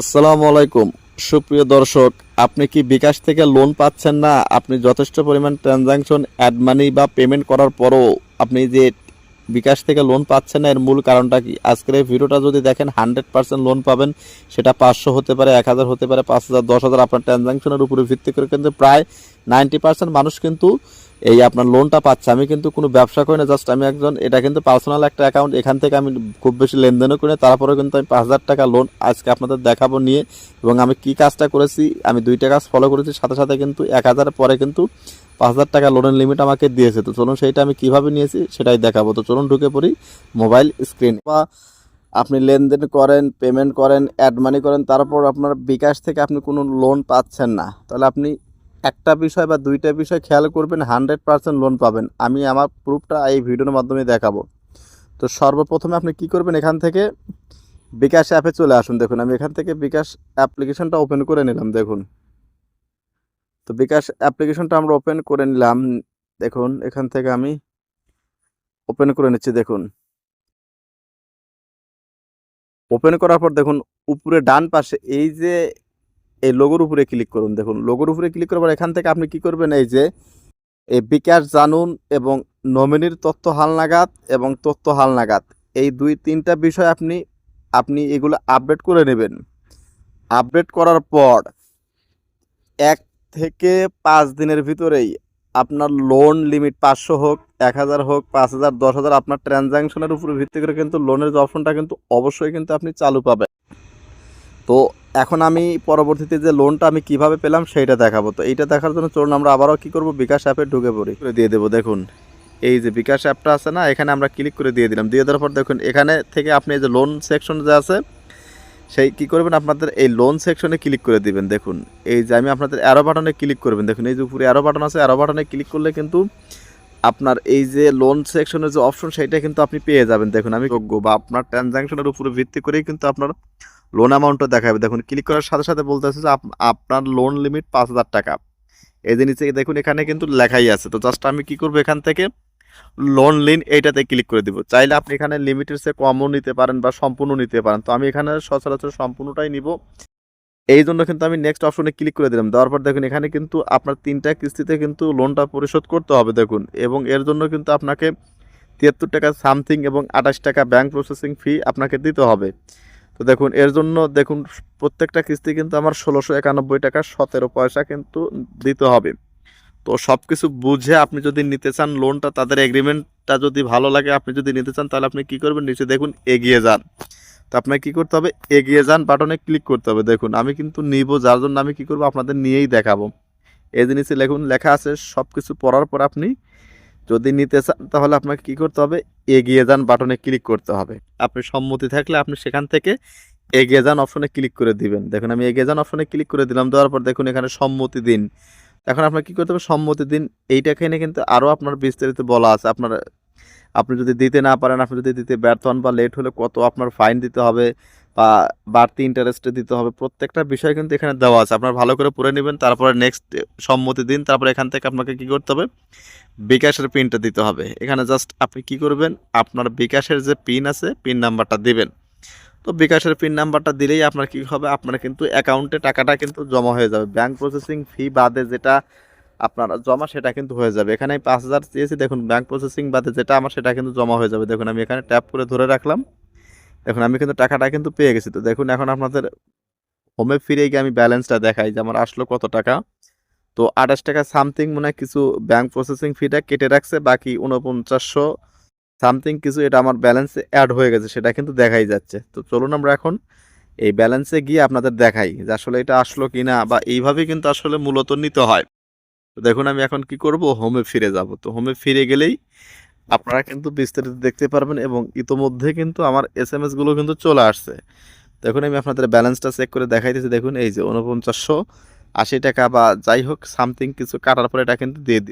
আসসালামু আলাইকুম। সুপ্রিয় দর্শক, আপনি কি বিকাশ থেকে লোন পাচ্ছেন না? আপনি যথেষ্ট পরিমাণ ট্রানজাকশন অ্যাড মানি বা পেমেন্ট করার পরও আপনি যে বিকাশ থেকে লোন পাচ্ছেন না, এর মূল কারণটা কি? আজকের এই ভিডিওটা যদি দেখেন হান্ড্রেড পার্সেন্ট লোন পাবেন, সেটা পাঁচশো হতে পারে, এক হাজার হতে পারে, পাঁচ হাজার, দশ হাজার আপনার ট্রানজাকশনের উপরে ভিত্তি করে কিন্তু প্রায় নাইনটি পার্সেন্ট মানুষ কিন্তু এই আপনার লোনটা পাচ্ছে। আমি কিন্তু কোনো ব্যবসা করি না জাস্ট আমি একজন, এটা কিন্তু পার্সোনাল একটা অ্যাকাউন্ট এখান থেকে আমি খুব বেশি লেনদেনও করি না। তারপরে কিন্তু আমি পাঁচ হাজার টাকা লোন আজকে আপনাদের দেখাবো নিয়ে, এবং আমি কি কাজটা করেছি, আমি দুইটা কাজ ফলো করেছি, সাথে সাথে কিন্তু এক হাজার পরে কিন্তু পাঁচ হাজার টাকা লোনের লিমিট আমাকে দিয়েছে। তো চলুন সেইটা আমি কীভাবে নিয়েছি, সেটাই দেখাবো। তো চলুন ঢুকে পড়ি মোবাইল স্ক্রিন বা আপনি লেনদেন করেন পেমেন্ট করেন অ্যাড মানি করেন, তারপর আপনার বিকাশ থেকে আপনি কোনো লোন পাচ্ছেন না। তাহলে আপনি একটা বিষয় বা দুইটা বিষয় খেয়াল করবেন হান্ড্রেড পার্সেন্ট লোন পাবেন। আমি আমার প্রুফটা এই ভিডিওর মাধ্যমে দেখাবো। তো সর্বপ্রথমে আপনি কি করবেন এখান থেকে? বিকাশ অ্যাপে চলে আসুন। দেখুন, আমি এখান থেকে বিকাশ অ্যাপ্লিকেশনটা ওপেন করে নিলাম, দেখুন। তো বিকাশ অ্যাপ্লিকেশনটা আমরা ওপেন করে নিলাম। দেখুন, এখান থেকে আমি ওপেন করে নিচ্ছি, দেখুন। ওপেন করার পর দেখুন, উপরে ডান পাশে এই যে এই লোগোর উপরে ক্লিক করুন। দেখুন লোগোর উপরে ক্লিক করার পর এখান থেকে আপনি কি করবেন? এই যে, এই বিকাশ জানুন এবং নমিনির তথ্য হালনাগাদ এবং তথ্য হালনাগাদ এই দুই, তিনটা বিষয় আপনি আপনি এগুলো আপডেট করে নেবেন। আপডেট করার পর এক থেকে পাঁচ দিনের ভিতরেই আপনার লোন লিমিট পাঁচশো হোক, এক হাজার হোক, পাঁচ হাজার, দশ হাজার আপনার ট্রানজ্যাকশনের উপরে ভিত্তি করে কিন্তু লোনের যে অপশনটা কিন্তু অবশ্যই কিন্তু আপনি চালু পাবেন। তো এখন আমি পরবর্তীতে যে লোনটা আমি কীভাবে পেলাম সেইটা দেখাবো। তো এইটা দেখার জন্য চলুন আমরা আবারও কি করব? বিকাশ অ্যাপে ঢুকে পড়ি। করে দিয়ে দেবো, দেখুন। এই যে বিকাশ অ্যাপটা আছে না, এখানে আমরা ক্লিক করে দিয়ে দিলাম। দিয়ে দেওয়ার পর দেখুন, এখানে থেকে আপনি এই যে লোন সেকশন যে আছে, সেই কি করবেন? আপনাদের এই লোন সেকশনে ক্লিক করে দিবেন। দেখুন, এই যে আমি আপনাদের অ্যারো বাটনে ক্লিক করবেন। দেখুন, এই যে উপরে অ্যারো বাটন আছে অ্যারো বাটনে ক্লিক করলে কিন্তু আপনার এই যে লোন সেকশনের যে অপশন সেইটা কিন্তু আপনি পেয়ে যাবেন। দেখুন, আমি যোগ্য বা আপনার ট্রানজ্যাকশনের উপরে ভিত্তি করেই কিন্তু আপনার লোন অ্যামাউন্টটা দেখাবে। দেখুন ক্লিক করার সাথে সাথে বলতেছে যে আপ- আপনার লোন লিমিট পাঁচ হাজার টাকা। এই যে দেখুন, এখানে কিন্তু লেখাই আছে। তো জাস্ট আমি কি করব এখান থেকে? লোন লিন এইটাতে ক্লিক করে দিব। চাইলে আপনি এখানে লিমিটের সে কমও নিতে পারেন বা সম্পূর্ণ নিতে পারেন। তো আমি এখানে সচরাচর সম্পূর্ণটাই নিব। এই জন্য কিন্তু আমি নেক্সট অপশনে ক্লিক করে দিলাম। দেওয়ার পর দেখুন, এখানে কিন্তু আপনার তিনটা কিস্তিতে কিন্তু লোনটা পরিশোধ করতে হবে, দেখুন। এবং এর জন্য কিন্তু আপনাকে তিয়াত্তর টাকা সামথিং এবং আঠাশ টাকা ব্যাংক প্রসেসিং ফি আপনাকে দিতে হবে। তো দেখুন, এর জন্য দেখুন, প্রত্যেকটা কিস্তি কিন্তু আমার ষোলোশো একানব্বই টাকা সতেরো পয়সা কিন্তু দিতে হবে। তো সব কিছু বুঝে আপনি যদি নিতে চান লোনটা তাদের এগ্রিমেন্টটা যদি ভালো লাগে, আপনি যদি নিতে চান, তাহলে আপনি কি করবেন? নিচে দেখুন, এগিয়ে যান। তো আপনাকে কী করতে হবে? এগিয়ে যান বাটনে ক্লিক করতে হবে। দেখুন, আমি কিন্তু নিব, যার জন্য আমি কি করব? আপনাদের নিয়েই দেখাবো। এই জিনিসে লেখুন, লেখা আছে সব কিছু পড়ার পর আপনি যদি নিতে চান, তাহলে আপনাকে কি করতে হবে? এগিয়ে যান বাটনে ক্লিক করতে হবে। আপনি সম্মতি থাকলে আপনি সেখান থেকে এগিয়ে যান অপশনে ক্লিক করে দিবেন। দেখুন, আমি এগিয়ে যান অপশনে ক্লিক করে দিলাম, দেওয়ার পর দেখুন এখানে সম্মতি দিন। এখন আপনার কি করতে হবে? সম্মতি দিন। এইটা এখানে কিন্তু আরও আপনার বিস্তারিত বলা আছে। আপনার, আপনি যদি দিতে না পারেন, আপনি যদি দিতে ব্যর্থ হন বা লেট হলে কত আপনার ফাইন দিতে হবে? বা বাড়তি ইন্টারেস্টে দিতে হবে। প্রত্যেকটা বিষয় কিন্তু এখানে দেওয়া আছে। আপনার ভালো করে পড়ে নেবেন, তারপরে নেক্সট সম্মতি দিন, তারপরে এখান থেকে আপনাকে কি করতে হবে? বিকাশের পিনটা দিতে হবে। এখানে জাস্ট আপনি কি করবেন? আপনার বিকাশের যে পিন আছে পিন নাম্বারটা দিবেন। তো বিকাশের পিন নাম্বারটা দিলেই আপনার কি হবে? আপনার কিন্তু অ্যাকাউন্টে টাকাটা কিন্তু জমা হয়ে যাবে। ব্যাংক প্রসেসিং ফি বাদে যেটা আপনার জমা, সেটা কিন্তু হয়ে যাবে। এখানে আমি পাঁচ হাজার চেয়েছি দেখুন ব্যাংক প্রসেসিং বাদে যেটা আমার, সেটা কিন্তু জমা হয়ে যাবে। দেখুন, আমি এখানে ট্যাপ করে ধরে রাখলাম। দেখুন আমি কিন্তু টাকাটা কিন্তু পেয়ে গেছি। তো দেখুন, এখন আপনাদের হোমে ফিরে গিয়ে আমি ব্যালেন্সটা দেখাই যে আমার আসলো কত টাকা। তো আঠাশ টাকা সামথিং মনে হয় কিছু ব্যাংক প্রসেসিং ফিটা কেটে রাখছে, বাকি উনপঞ্চাশশো সামথিং কিছু এটা আমার ব্যালেন্সে অ্যাড হয়ে গেছে, সেটা কিন্তু দেখাই যাচ্ছে। তো চলুন আমরা এখন এই ব্যালেন্সে গিয়ে আপনাদের দেখাই যে আসলে এটা আসলো কি না বা এইভাবেই কিন্তু আসলে মূলত নিতে হয়। তো দেখুন, আমি এখন কি করব? হোমে ফিরে যাব। তো হোমে ফিরে গেলেই আপনারা কিন্তু বিস্তারিত দেখতে পারবেন এবং ইতোমধ্যে কিন্তু আমার এস এম এসগুলো কিন্তু চলে আসছে। দেখুন, আমি আপনাদের ব্যালেন্সটা চেক করে দেখাইতেছি। দেখুন, এই যে উনপঞ্চাশশো আশি টাকা বা যাই হোক সামথিং কিছু কাটার পরে এটা কিন্তু দিয়ে